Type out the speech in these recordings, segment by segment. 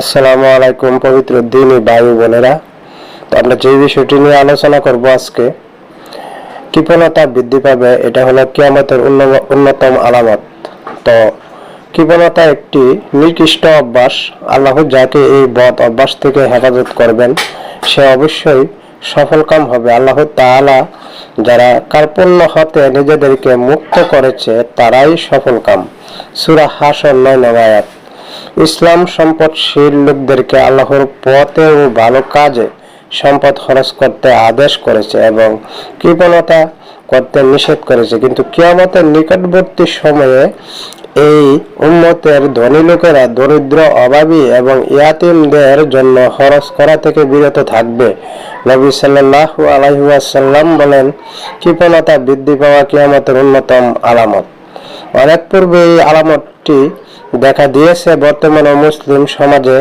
আসসালামু আলাইকুম, পবিত্র দিনী বায়ু বোনেরা। তো আমরা যে বিষয়টি নিয়ে আলোচনা করব আজকে, কৃপণতা বৃদ্ধি পাবে, এটা হলো কিয়ামতের অন্যতম আলামত। তো কৃপণতা একটি নিকৃষ্ট অভ্যাস, আল্লাহ যাকে এই বদ অভ্যাস থেকে হেফাজত করবেন, সে অবশ্যই সফলকাম হবে। আল্লাহ তাআলা যারা কার্পণ্য হতে নিজেদেরকে মুক্ত করেছে, তারাই সফলকাম। সূরা হাসর নয় নবায়াত ইসলাম সম্পদশীল লোকদেরকে আল্লাহর পথে ও ভালো কাজে সম্পদ খরচ করতে আদেশ করেছে এবং কৃপণতা করতে নিষেধ করেছে। কিন্তু কিয়ামতের নিকটবর্তী সময়ে এই উম্মতের ধনী লোকেরা দরিদ্র, অভাবী এবং ইয়াতিমদের জন্য খরচ করা থেকে বিরত থাকবে। নবী সাল্লাল্লাহু আলাইহি বলেন, কৃপণতা বৃদ্ধি পাওয়া কিয়ামতের অন্যতম আলামত। অনেক পূর্বে এই আলামতটি দেখা দিয়েছে, বর্তমানে মুসলিম সমাজে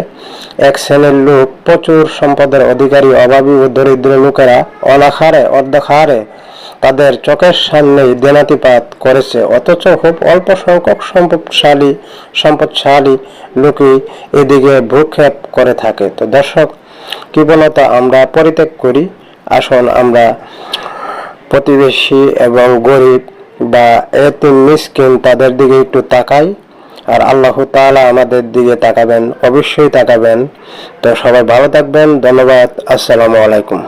এক শ্রেণির লোক, প্রচুর সম্পদের অধিকারী, অভাবী ও দরিদ্র লোকেরা অনাহারে অর্ধখারে তাদের চোখের সামনেই দেনাতিপাত করেছে। অথচ খুব অল্প সংখ্যক সম্পদশালী সম্পদশালী লোকই এদিকে ভ্রুক্ষেপ করে থাকে। তো দর্শক কৃপণতা আমরা পরিত্যাগ করি। আসুন আমরা প্রতিবেশী এবং গরিব বা এত মিসকিন তাদের দিকে একটু তাকাই, আর আল্লাহ তালা আমাদের দিকে তাকাবেন, অবশ্যই তাকাবেন। তো সবাই ভালো থাকবেন, ধন্যবাদ, আসসালামু আলাইকুম।